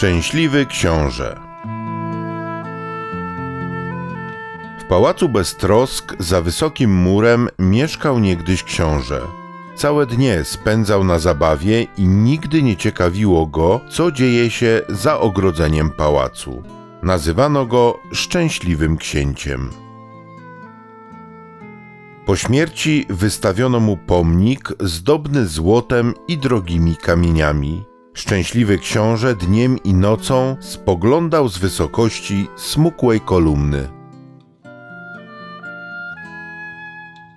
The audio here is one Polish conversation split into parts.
Szczęśliwy książę. W pałacu Beztrosk za wysokim murem mieszkał niegdyś książę. Całe dnie spędzał na zabawie i nigdy nie ciekawiło go, co dzieje się za ogrodzeniem pałacu. Nazywano go szczęśliwym księciem. Po śmierci wystawiono mu pomnik zdobny złotem i drogimi kamieniami. Szczęśliwy książę dniem i nocą spoglądał z wysokości smukłej kolumny.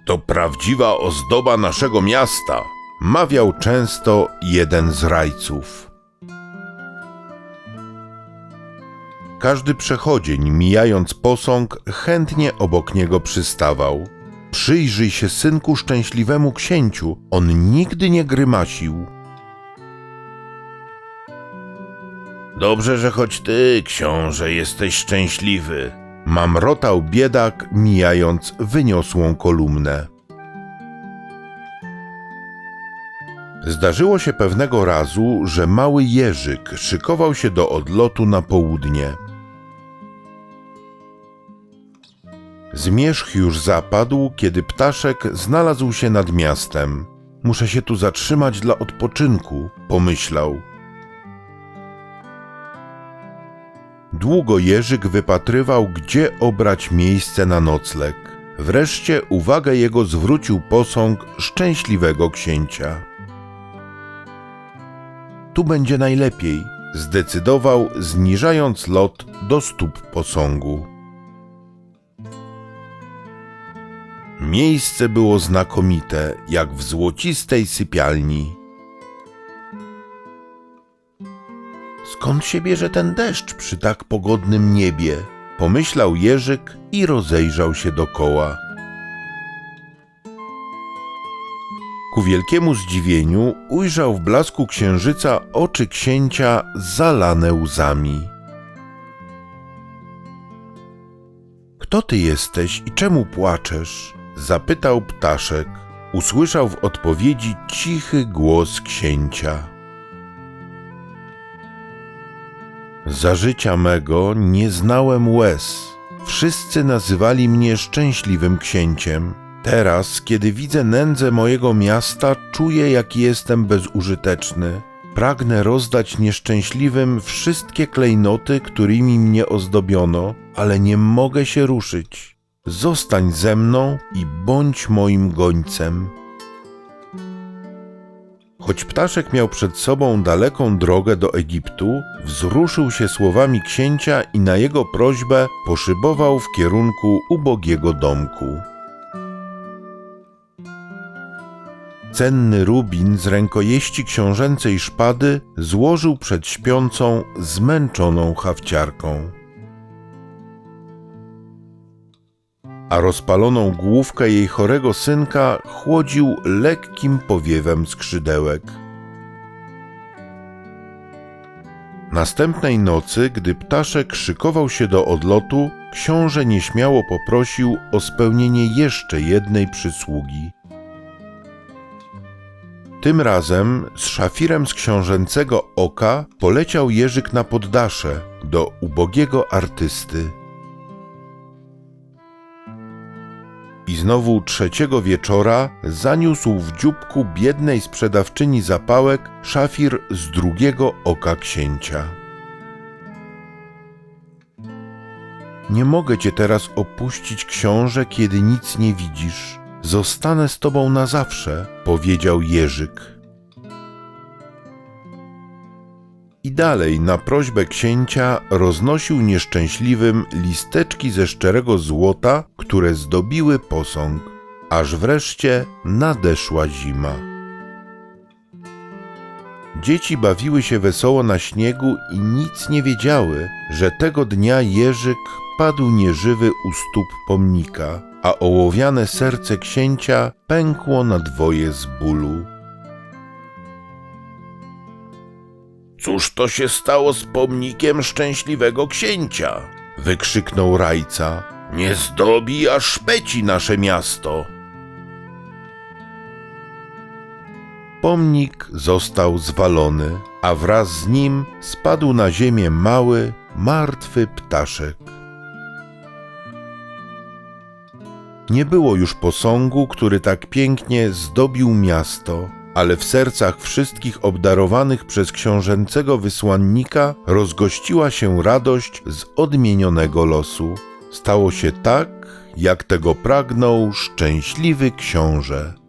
To prawdziwa ozdoba naszego miasta, mawiał często jeden z rajców. Każdy przechodzień, mijając posąg, chętnie obok niego przystawał. Przyjrzyj się, synku, szczęśliwemu księciu, on nigdy nie grymasił. Dobrze, że choć ty, książę, jesteś szczęśliwy. Mamrotał biedak, mijając wyniosłą kolumnę. Zdarzyło się pewnego razu, że mały Jerzyk szykował się do odlotu na południe. Zmierzch już zapadł, kiedy ptaszek znalazł się nad miastem. Muszę się tu zatrzymać dla odpoczynku, pomyślał. Długo Jerzyk wypatrywał, gdzie obrać miejsce na nocleg. Wreszcie uwagę jego zwrócił posąg szczęśliwego księcia. Tu będzie najlepiej, zdecydował, zniżając lot do stóp posągu. Miejsce było znakomite, jak w złocistej sypialni. Skąd się bierze ten deszcz przy tak pogodnym niebie? Pomyślał Jerzyk i rozejrzał się dokoła. Ku wielkiemu zdziwieniu ujrzał w blasku księżyca oczy księcia zalane łzami. Kto ty jesteś i czemu płaczesz? zapytał ptaszek. Usłyszał w odpowiedzi cichy głos księcia. Za życia mego nie znałem łez. Wszyscy nazywali mnie szczęśliwym księciem. Teraz, kiedy widzę nędzę mojego miasta, czuję, jaki jestem bezużyteczny. Pragnę rozdać nieszczęśliwym wszystkie klejnoty, którymi mnie ozdobiono, ale nie mogę się ruszyć. Zostań ze mną i bądź moim gońcem. Choć ptaszek miał przed sobą daleką drogę do Egiptu, wzruszył się słowami księcia i na jego prośbę poszybował w kierunku ubogiego domku. Cenny rubin z rękojeści książęcej szpady złożył przed śpiącą, zmęczoną hawciarką. A rozpaloną główkę jej chorego synka chłodził lekkim powiewem skrzydełek. Następnej nocy, gdy ptaszek szykował się do odlotu, książę nieśmiało poprosił o spełnienie jeszcze jednej przysługi. Tym razem z szafirem z książęcego oka poleciał Jerzyk na poddasze do ubogiego artysty. Znowu trzeciego wieczora zaniósł w dzióbku biednej sprzedawczyni zapałek szafir z drugiego oka księcia. Nie mogę cię teraz opuścić, książę, kiedy nic nie widzisz. Zostanę z tobą na zawsze, powiedział Jerzyk. I dalej na prośbę księcia roznosił nieszczęśliwym listeczki ze szczerego złota, które zdobiły posąg, aż wreszcie nadeszła zima. Dzieci bawiły się wesoło na śniegu i nic nie wiedziały, że tego dnia Jerzyk padł nieżywy u stóp pomnika, a ołowiane serce księcia pękło na dwoje z bólu. Cóż to się stało z pomnikiem szczęśliwego księcia? wykrzyknął rajca. Nie zdobi, a szpeci nasze miasto. pomnik został zwalony, a wraz z nim spadł na ziemię mały, martwy ptaszek. Nie było już posągu, który tak pięknie zdobił miasto, ale w sercach wszystkich obdarowanych przez książęcego wysłannika rozgościła się radość z odmienionego losu. Stało się tak, jak tego pragnął szczęśliwy książę.